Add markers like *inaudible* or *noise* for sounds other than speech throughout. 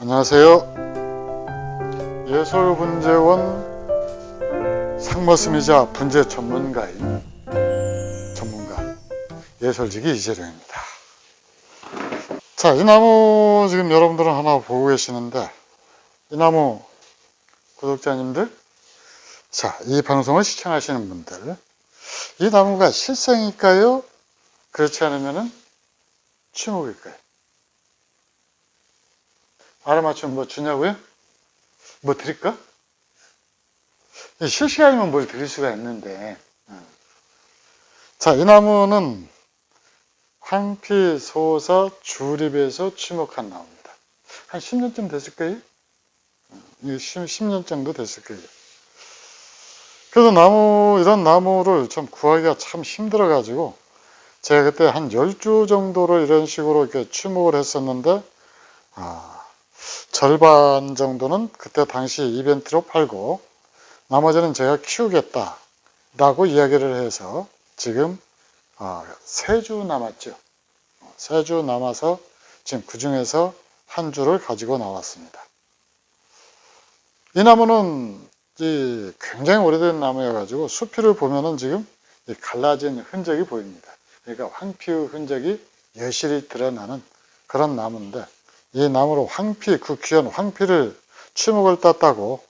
안녕하세요. 예술분재원 상머스미자 분재 전문가인 전문가 예술지기 이재룡입니다. 자, 이 나무 지금 여러분들은 하나 보고 계시는데 이 나무 구독자님들 자, 이 방송을 시청하시는 분들 이 나무가 실생일까요? 그렇지 않으면은 추목일까요? 알아맞추면 뭐 주냐고요? 뭐 드릴까? 실시간이면 뭘 드릴 수가 있는데. 어. 자, 이 나무는 황피소사 주립에서 취목한 나무입니다. 한 10년쯤 됐을 거예요? 10 년 정도 됐을 거예요. 그래서 나무, 이런 나무를 좀 구하기가 참 힘들어가지고, 제가 그때 한 10주 정도로 이런 식으로 이렇게 취목을 했었는데, 아, 절반 정도는 그때 당시 이벤트로 팔고 나머지는 제가 키우겠다 라고 이야기를 해서 지금 아, 세주 남았죠. 세 주 남아서 지금 그 중에서 한 주를 가지고 나왔습니다. 이 나무는 이 굉장히 오래된 나무여가지고 수피를 보면은 지금 갈라진 흔적이 보입니다. 그러니까 황피의 흔적이 여실히 드러나는 그런 나무인데 이 나무로 황피, 그 귀한 황피를 추목을 땄다고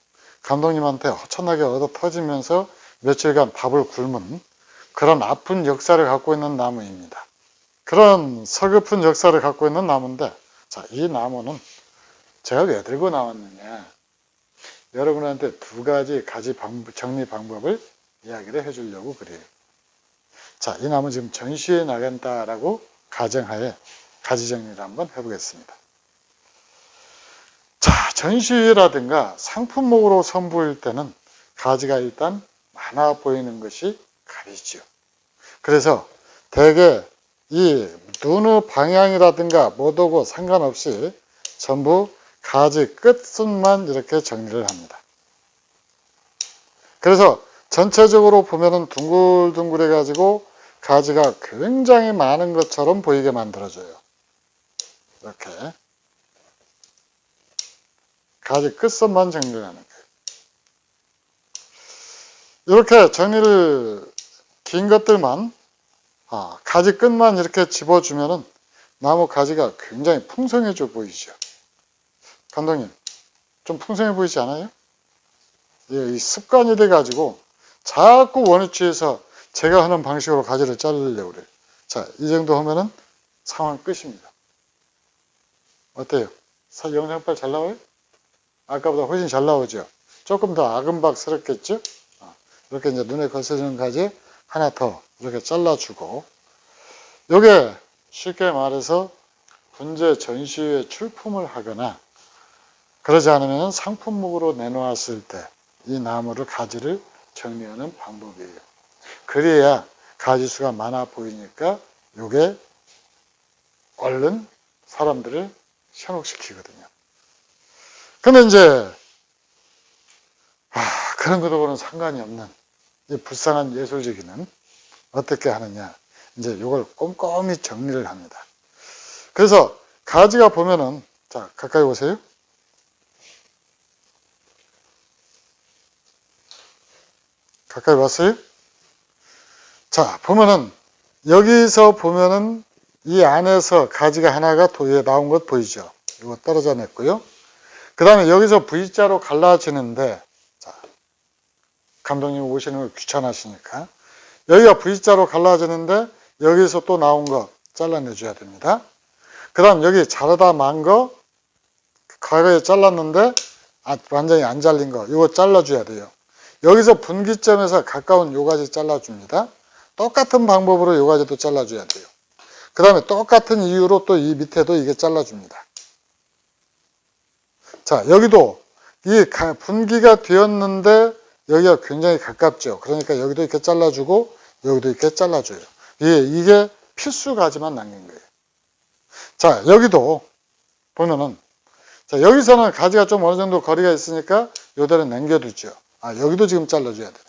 감독님한테 허천하게 얻어 터지면서 며칠간 밥을 굶은 그런 아픈 역사를 갖고 있는 나무입니다. 그런 서글픈 역사를 갖고 있는 나무인데, 자, 이 나무는 제가 왜 들고 나왔느냐. 여러분한테 두 가지 가지 방법, 정리 방법을 이야기를 해주려고 그래요. 자, 이 나무 지금 전시에 나간다라고 가정하에 가지 정리를 한번 해보겠습니다. 자, 전시회라든가 상품목으로 선보일 때는 가지가 일단 많아 보이는 것이 가리죠. 그래서 대개 이 눈의 방향이라든가 뭐도고 상관없이 전부 가지 끝순만 이렇게 정리를 합니다. 그래서 전체적으로 보면은 둥글둥글 해 가지고 가지가 굉장히 많은 것처럼 보이게 만들어줘요. 이렇게. 가지 끝선만 정리를 하는 거예요. 이렇게 정리를 긴 것들만 아, 가지 끝만 이렇게 집어주면은 나무 가지가 굉장히 풍성해져 보이죠. 감독님, 좀 풍성해 보이지 않아요? 이 습관이 돼가지고 자꾸 원위치에서 제가 하는 방식으로 가지를 자르려고 그래요. 자, 이 정도 하면은 상황 끝입니다. 어때요? 영상 빨리 잘 나와요? 아까보다 훨씬 잘 나오죠. 조금 더 아금박스럽겠죠? 어, 이렇게 이제 눈에 거슬리는 가지 하나 더 이렇게 잘라주고 요게 쉽게 말해서 분재 전시회 출품을 하거나 그러지 않으면 상품목으로 내놓았을 때 이 나무를 가지를 정리하는 방법이에요. 그래야 가지수가 많아 보이니까 요게 얼른 사람들을 현혹시키거든요. 근데 이제 아, 그런 것하고는 상관이 없는 이 불쌍한 예술적이는 어떻게 하느냐 이제 이걸 꼼꼼히 정리를 합니다. 그래서 가지가 보면은 자 가까이 오세요. 가까이 왔어요? 자 보면은 여기서 보면은 이 안에서 가지가 하나가 도에 나온 것 보이죠? 이거 떨어져 냈고요. 그 다음에 여기서 V자로 갈라지는데, 자, 감독님 오시는 거 귀찮으시니까. 여기가 V자로 갈라지는데, 여기서 또 나온 거 잘라내줘야 됩니다. 그 다음 여기 자르다 만 거, 과거에 잘랐는데, 아, 완전히 안 잘린 거, 이거 잘라줘야 돼요. 여기서 분기점에서 가까운 요 가지 잘라줍니다. 똑같은 방법으로 요 가지도 잘라줘야 돼요. 그 다음에 똑같은 이유로 또 이 밑에도 이게 잘라줍니다. 자, 여기도 이 분기가 되었는데 여기가 굉장히 가깝죠. 그러니까 여기도 이렇게 잘라주고 여기도 이렇게 잘라줘요. 이게, 이게 필수 가지만 남긴 거예요. 자, 여기도 보면은 자, 여기서는 가지가 좀 어느 정도 거리가 있으니까 요대로 남겨두죠. 아, 여기도 지금 잘라줘야 돼요.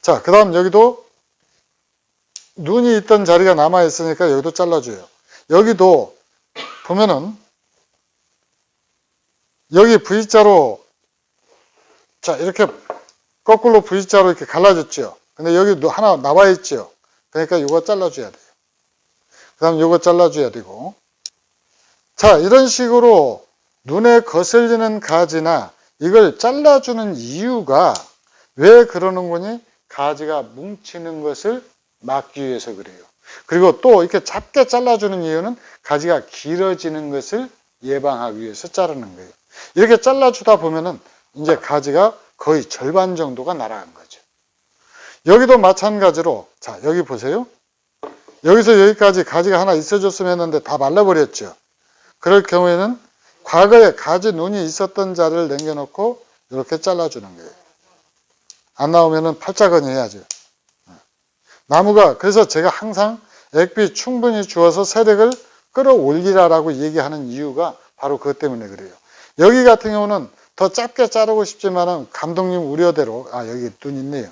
자, 그 다음 여기도 눈이 있던 자리가 남아있으니까 여기도 잘라줘요. 여기도 보면은 여기 V자로 자 이렇게 거꾸로 V자로 이렇게 갈라졌죠. 근데 여기 하나 나와 있죠. 그러니까 이거 잘라줘야 돼요. 그 다음 이거 잘라줘야 되고 자 이런 식으로 눈에 거슬리는 가지나 이걸 잘라주는 이유가 왜 그러는 거니? 가지가 뭉치는 것을 막기 위해서 그래요. 그리고 또 이렇게 작게 잘라주는 이유는 가지가 길어지는 것을 예방하기 위해서 자르는 거예요. 이렇게 잘라주다 보면은 이제 가지가 거의 절반 정도가 날아간 거죠. 여기도 마찬가지로 자 여기 보세요. 여기서 여기까지 가지가 하나 있어줬으면 했는데 다 말라버렸죠. 그럴 경우에는 과거에 가지 눈이 있었던 자를 남겨놓고 이렇게 잘라주는 거예요. 안 나오면은 팔자건이 해야죠. 나무가 그래서 제가 항상 액비 충분히 주어서 세력을 끌어올리라라고 얘기하는 이유가 바로 그것 때문에 그래요. 여기 같은 경우는 더 짧게 자르고 싶지만은 감독님 우려대로 아 여기 눈 있네요.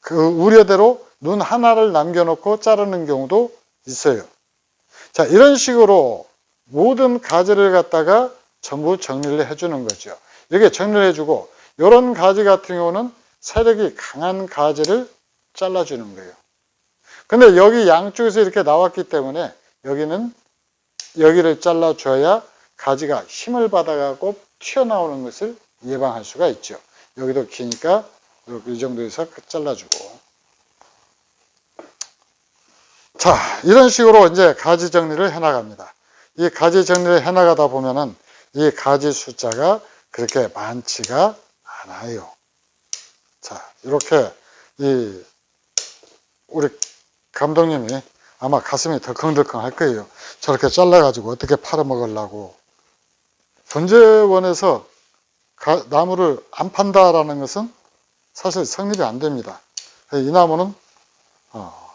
그 우려대로 눈 하나를 남겨놓고 자르는 경우도 있어요. 자 이런 식으로 모든 가지를 갖다가 전부 정리를 해주는 거죠. 이렇게 정리를 해주고 이런 가지 같은 경우는 세력이 강한 가지를 잘라주는 거예요. 근데 여기 양쪽에서 이렇게 나왔기 때문에 여기는 여기를 잘라줘야 가지가 힘을 받아가고 튀어나오는 것을 예방할 수가 있죠. 여기도 기니까 이렇게 이 정도에서 잘라주고. 자, 이런 식으로 이제 가지 정리를 해나갑니다. 이 가지 정리를 해나가다 보면은 이 가지 숫자가 그렇게 많지가 않아요. 자, 이렇게 이 우리 감독님이 아마 가슴이 덜컹덜컹 할 거예요. 저렇게 잘라가지고 어떻게 팔아먹으려고. 존재원에서 가- 나무를 안 판다라는 것은 사실 성립이 안 됩니다. 이 나무는 어,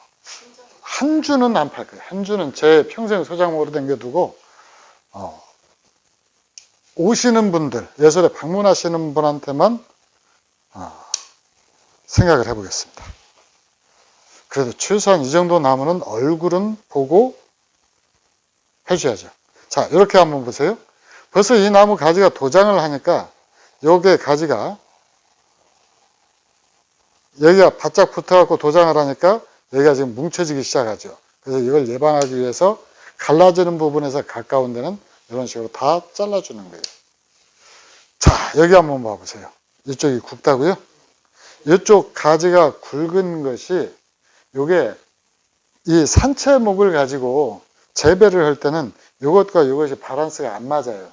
한 주는 안 팔 거예요. 한 주는 제 평생 소장목으로 남겨두고 어, 오시는 분들, 예술에 방문하시는 분한테만 어, 생각을 해보겠습니다. 그래도 최소한 이 정도 나무는 얼굴은 보고 해줘야죠. 자, 이렇게 한번 보세요. 벌써 이 나무 가지가 도장을 하니까 요게 가지가 여기가 바짝 붙어갖고 도장을 하니까 여기가 지금 뭉쳐지기 시작하죠. 그래서 이걸 예방하기 위해서 갈라지는 부분에서 가까운 데는 이런 식으로 다 잘라주는 거예요. 자, 여기 한번 봐보세요. 이쪽이 굵다고요? 이쪽 가지가 굵은 것이 요게 이 산채목을 가지고 재배를 할 때는 이것과 이것이 바란스가 안 맞아요.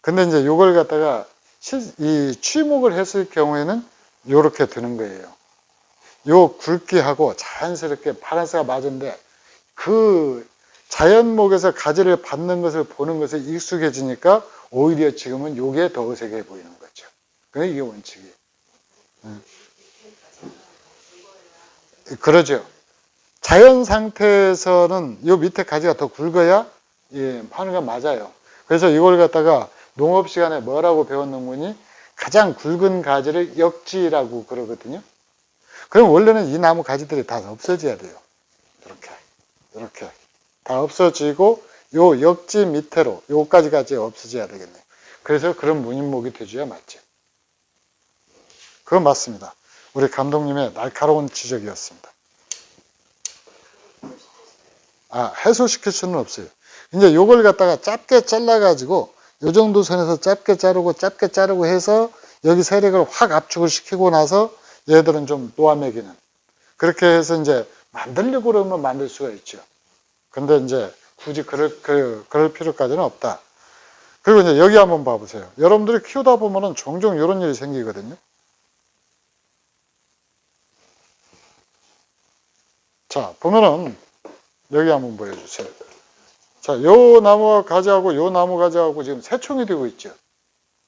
근데 이제 이걸 갖다가 실- 이 취목을 했을 경우에는 이렇게 되는 거예요. 요 굵기하고 자연스럽게 바란스가 맞은데 그 자연목에서 가지를 받는 것을 보는 것에 익숙해지니까 오히려 지금은 요게 더 어색해 보이는 거죠. 그게 이게 원칙이에요. 음. 그러죠. 자연 상태에서는 요 밑에 가지가 더 굵어야 예, 파는 건 맞아요. 그래서 이걸 갖다가 농업 시간에 뭐라고 배웠는 분이 가장 굵은 가지를 역지라고 그러거든요. 그럼 원래는 이 나무 가지들이 다 없어져야 돼요. 이렇게, 이렇게 다 없어지고 요 역지 밑으로 요까지 가지 없어져야 되겠네요. 그래서 그런 무늬목이 돼줘야 맞죠. 그건 맞습니다. 우리 감독님의 날카로운 지적이었습니다. 아, 해소시킬 수는 없어요. 이제 요걸 갖다가 짧게 잘라가지고 요 정도 선에서 짧게 자르고 짧게 자르고 해서 여기 세력을 확 압축을 시키고 나서 얘들은 좀 놓아매기는 그렇게 해서 이제 만들려고 그러면 만들 수가 있죠. 근데 이제 굳이 그럴, 그, 그럴 필요까지는 없다. 그리고 이제 여기 한번 봐보세요. 여러분들이 키우다 보면은 종종 이런 일이 생기거든요. 자, 보면은 여기 한번 보여주세요. 자, 요 나무와 가지하고 요 나무 가지하고 지금 세 총이 되고 있죠.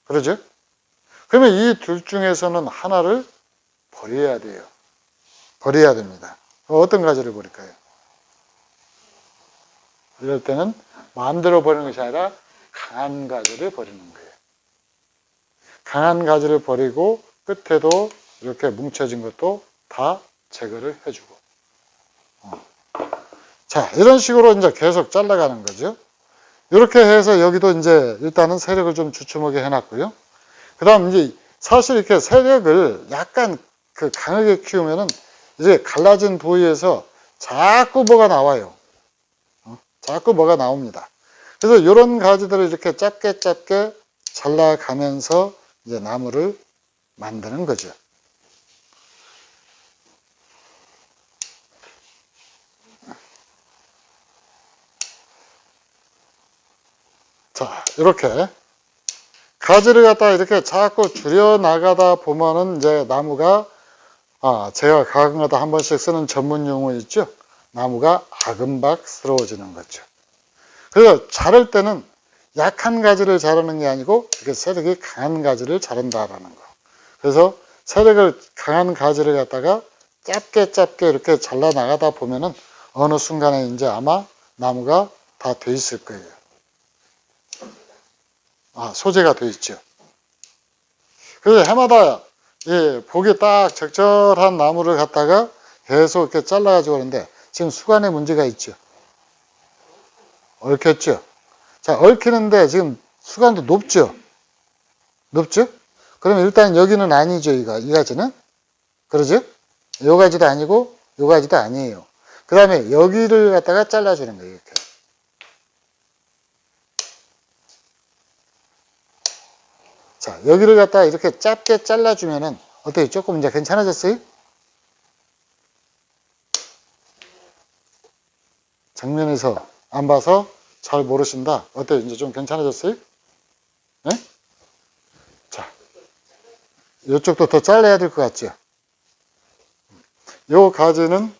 그러죠? 그러면 이 둘 중에서는 하나를 버려야 돼요. 버려야 됩니다. 어떤 가지를 버릴까요? 이럴 때는 마음대로 버리는 것이 아니라 강한 가지를 버리는 거예요. 강한 가지를 버리고 끝에도 이렇게 뭉쳐진 것도 다 제거를 해주고. 어. 자, 이런 식으로 이제 계속 잘라가는 거죠. 이렇게 해서 여기도 이제 일단은 세력을 좀 주춤하게 해놨고요. 그 다음 이제 사실 이렇게 세력을 약간 그 강하게 키우면은 이제 갈라진 부위에서 자꾸 뭐가 나와요. 어? 자꾸 뭐가 나옵니다. 그래서 이런 가지들을 이렇게 짧게 짧게 잘라가면서 이제 나무를 만드는 거죠. 자, 이렇게 가지를 갖다 이렇게 자꾸 줄여 나가다 보면은 이제 나무가 아, 제가 가끔가다 한 번씩 쓰는 전문 용어 있죠? 나무가 아금박스러워지는 거죠. 그래서 자를 때는 약한 가지를 자르는 게 아니고 이렇게 세력이 강한 가지를 자른다라는 거. 그래서 세력을 강한 가지를 갖다가 짧게 짧게 이렇게 잘라 나가다 보면은 어느 순간에 이제 아마 나무가 다 돼 있을 거예요. 아, 소재가 돼 있죠. 그래서 해마다 예, 보기 딱 적절한 나무를 갖다가 계속 이렇게 잘라가지고 그러는데 지금 수간에 문제가 있죠. 얽혔죠. 자, 얽히는데 지금 수간도 높죠. 높죠? 그러면 일단 여기는 아니죠, 이가, 이 가지는. 그러죠? 요 가지도 아니고, 요 가지도 아니에요. 그 다음에 여기를 갖다가 잘라주는 거예요, 이렇게. 자, 여기를 갖다가 이렇게 짧게 잘라주면은, 어때요? 조금 이제 괜찮아졌어요? 정면에서 안 봐서 잘 모르신다. 어때요? 이제 좀 괜찮아졌어요? 네? 자, 이쪽도 더 잘라야 될 것 같죠? 요 가지는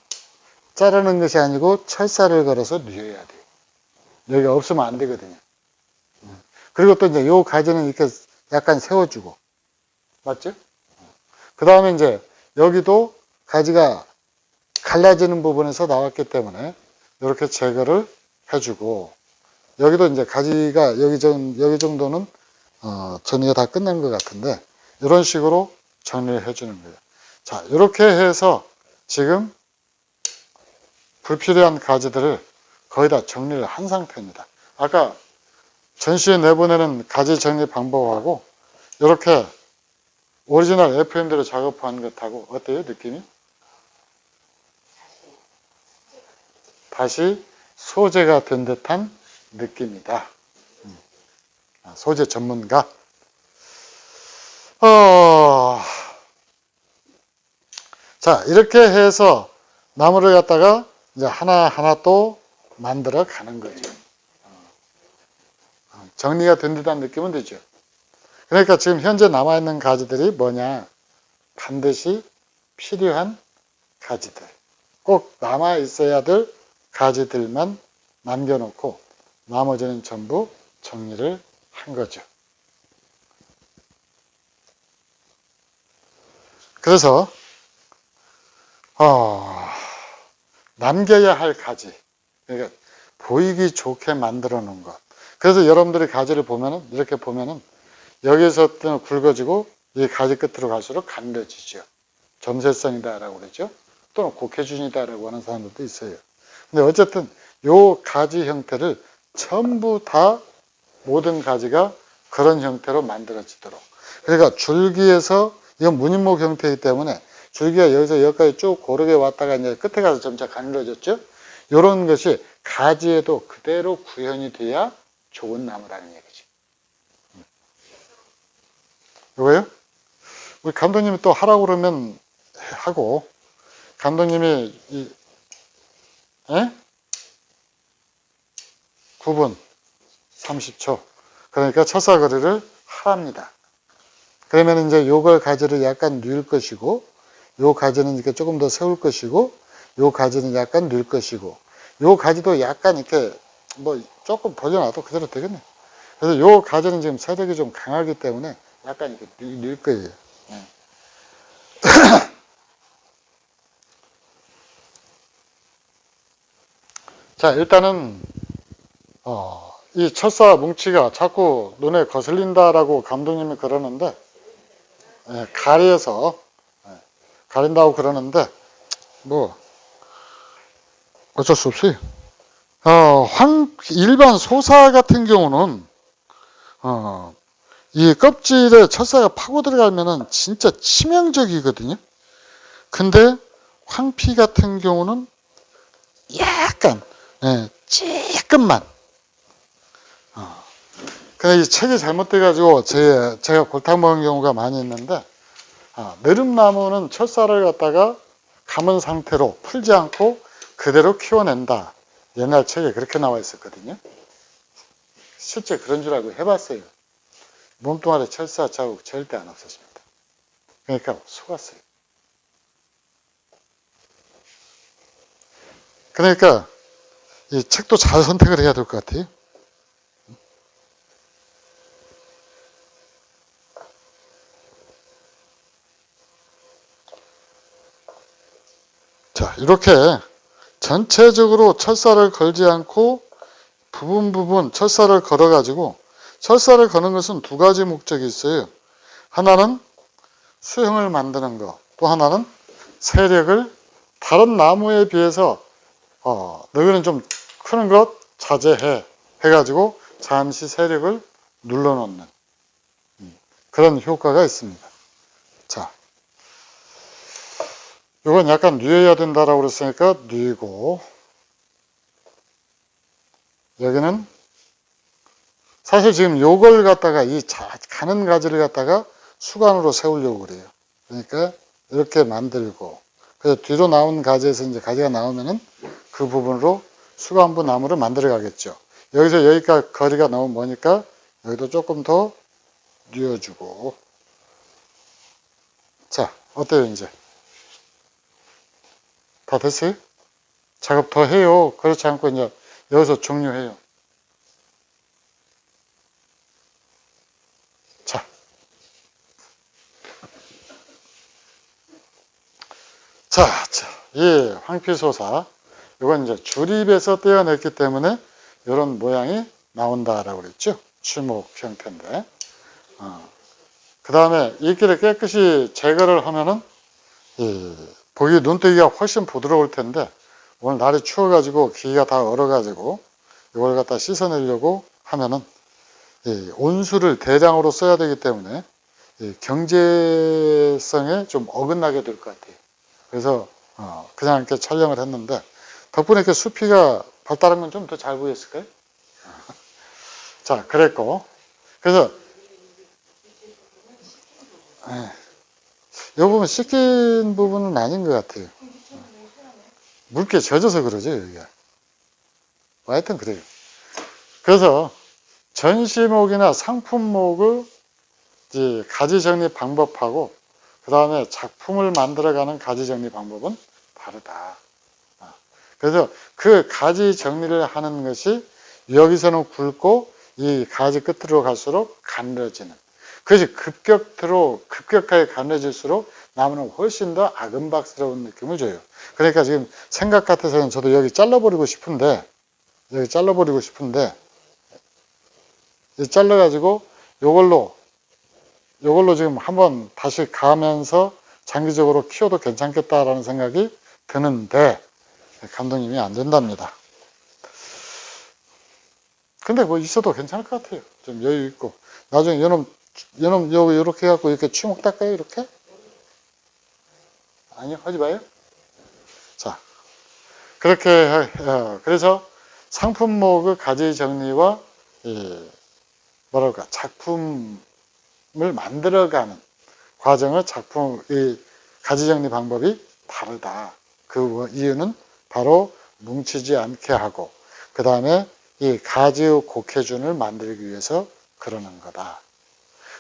자르는 것이 아니고 철사를 걸어서 뉘어야 돼요. 여기 없으면 안 되거든요. 그리고 또 이제 요 가지는 이렇게 약간 세워주고. 맞죠? 그 다음에 이제 여기도 가지가 갈라지는 부분에서 나왔기 때문에 이렇게 제거를 해주고 여기도 이제 가지가 여기 정, 여기 정도는 어, 정리가 다 끝난 것 같은데 이런 식으로 정리를 해주는 거예요. 자 이렇게 해서 지금 불필요한 가지들을 거의 다 정리를 한 상태입니다. 아까 전시에 내보내는 가지 정리 방법하고 이렇게 오리지널 FM대로 작업한 것하고 어때요 느낌이? 다시 소재가 된 듯한 느낌이다. 음. 아, 소재 전문가. 어... 자, 이렇게 해서 나무를 갖다가 이제 하나하나 또 만들어 가는 거죠. 어, 정리가 된 듯한 느낌은 되죠. 그러니까 지금 현재 남아있는 가지들이 뭐냐? 반드시 필요한 가지들. 꼭 남아있어야 될 가지들만 남겨놓고 나머지는 전부 정리를 한 거죠. 그래서 어, 남겨야 할 가지, 그러니까 보이기 좋게 만들어 놓은 것. 그래서 여러분들이 가지를 보면은 이렇게 보면은 여기서 굵어지고 이 가지 끝으로 갈수록 가늘어지죠. 점세성이다라고 그러죠. 또는 곡해준이다라고 하는 사람들도 있어요. 근데 어쨌든 요 가지 형태를 전부 다 모든 가지가 그런 형태로 만들어지도록. 그러니까 줄기에서 이건 무늬목 형태이기 때문에 줄기가 여기서 여기까지 쭉 고르게 왔다가 이제 끝에 가서 점차 가늘어졌죠. 이런 것이 가지에도 그대로 구현이 돼야 좋은 나무라는 얘기지. 이거요? 우리 감독님이 또 하라고 그러면 하고 감독님이 이, 에? 9분 30초. 그러니까 첫사거리를 하랍니다. 그러면 이제 요걸 가지를 약간 늘 것이고, 요 가지는 이렇게 조금 더 세울 것이고, 요 가지는 약간 늘 것이고, 요 가지도 약간 이렇게 뭐 조금 벌려놔도 그대로 되겠네. 그래서 요 가지는 지금 세력이 좀 강하기 때문에 약간 이렇게 늘, 늘 거예요. 예. *coughs* 자, 일단은 어, 이 철사 뭉치가 자꾸 눈에 거슬린다라고 감독님이 그러는데 예, 가려서 예, 가린다고 그러는데 뭐 어쩔 수 없어요. 어, 황, 일반 소사 같은 경우는, 어, 이 껍질에 철사가 파고 들어가면은 진짜 치명적이거든요. 근데 황피 같은 경우는 약간, 예, 조금만. 어. 근데 이 책이 잘못돼가지고 제, 제가 골탕 먹은 경우가 많이 있는데, 아, 느릅나무는 철사를 갖다가 감은 상태로 풀지 않고 그대로 키워낸다. 옛날 책에 그렇게 나와 있었거든요. 실제 그런 줄 알고 해봤어요. 몸뚱아리 철사 자국 절대 안 없어집니다. 그러니까 속았어요. 그러니까 이 책도 잘 선택을 해야 될 것 같아요. 자, 이렇게 전체적으로 철사를 걸지 않고 부분 부분 철사를 걸어 가지고 철사를 거는 것은 두 가지 목적이 있어요. 하나는 수형을 만드는 것, 또 하나는 세력을 다른 나무에 비해서 어, 너희는 좀 크는 것 자제해 해가지고 잠시 세력을 눌러놓는 음, 그런 효과가 있습니다. 자, 이건 약간 뉘어야 된다라고 그랬으니까 뉘고 여기는 사실 지금 요걸 갖다가 이 자- 가는 가지를 갖다가 수간으로 세우려고 그래요. 그러니까 이렇게 만들고 그래서 뒤로 나온 가지에서 이제 가지가 나오면은 그 부분으로 수간부 나무를 만들어 가겠죠. 여기서 여기까지 거리가 너무 머니까 여기도 조금 더 뉘어주고 자 어때요 이제 다 됐어요? 작업 더 해요. 그렇지 않고 이제 여기서 종료해요. 자. 자, 자, 이 황피소사. 이건 이제 주립에서 떼어냈기 때문에 이런 모양이 나온다라고 그랬죠. 추목 형태인데. 어. 그 다음에 이끼를 깨끗이 제거를 하면은 이 보기 눈뜨기가 훨씬 부드러울 텐데 오늘 날이 추워가지고 기가 다 얼어가지고 이걸 갖다 씻어내려고 하면은 이 온수를 대량으로 써야 되기 때문에 이 경제성에 좀 어긋나게 될 것 같아요. 그래서 어, 그냥 이렇게 촬영을 했는데 덕분에 이렇게 수피가 발달한 건 좀 더 잘 보였을까요? *laughs* 자, 그랬고 그래서 예. 이 부분 씻긴 부분은 아닌 것 같아요. 물기에 젖어서 그러죠, 여기가. 뭐 하여튼 그래요. 그래서 전시목이나 상품목의 이제 가지 정리 방법하고 그 다음에 작품을 만들어가는 가지 정리 방법은 다르다. 아, 그래서 그 가지 정리를 하는 것이 여기서는 굵고 이 가지 끝으로 갈수록 가늘어지는 그것이 급격으로 급격하게 가늘어질수록 나무는 훨씬 더 아금박스러운 느낌을 줘요. 그러니까 지금 생각 같아서는 저도 여기 잘라버리고 싶은데 여기 잘라버리고 싶은데 이 잘라가지고 요걸로 요걸로 지금 한번 다시 가면서 장기적으로 키워도 괜찮겠다라는 생각이 드는데 감독님이 안 된답니다. 근데 뭐 있어도 괜찮을 것 같아요. 좀 여유 있고 나중에 요놈 요놈 요 이렇게 해갖고 이렇게 추목 닦아요 이렇게? 아니요 하지 마요. 자 그렇게 해- 어, 그래서 상품목의 가지 정리와 이 뭐랄까 작품을 만들어가는 과정의 작품 이 가지 정리 방법이 다르다. 그 이유는 바로 뭉치지 않게 하고 그 다음에 이 가지의 곡해준을 만들기 위해서 그러는 거다.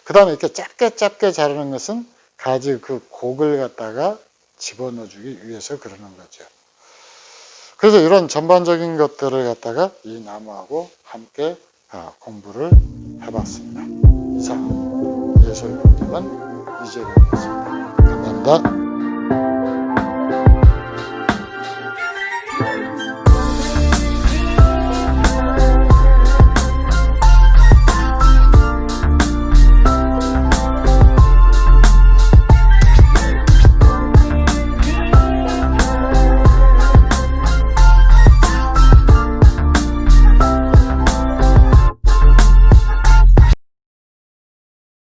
그 다음에 이렇게 짧게 짧게 자르는 것은 가지 그 곡을 갖다가 집어넣어 주기 위해서 그러는 거죠. 그래서 이런 전반적인 것들을 갖다가 이 나무하고 함께 아, 공부를 해봤습니다. 이상 예술공님은 이재명이었습니다. 감사합니다.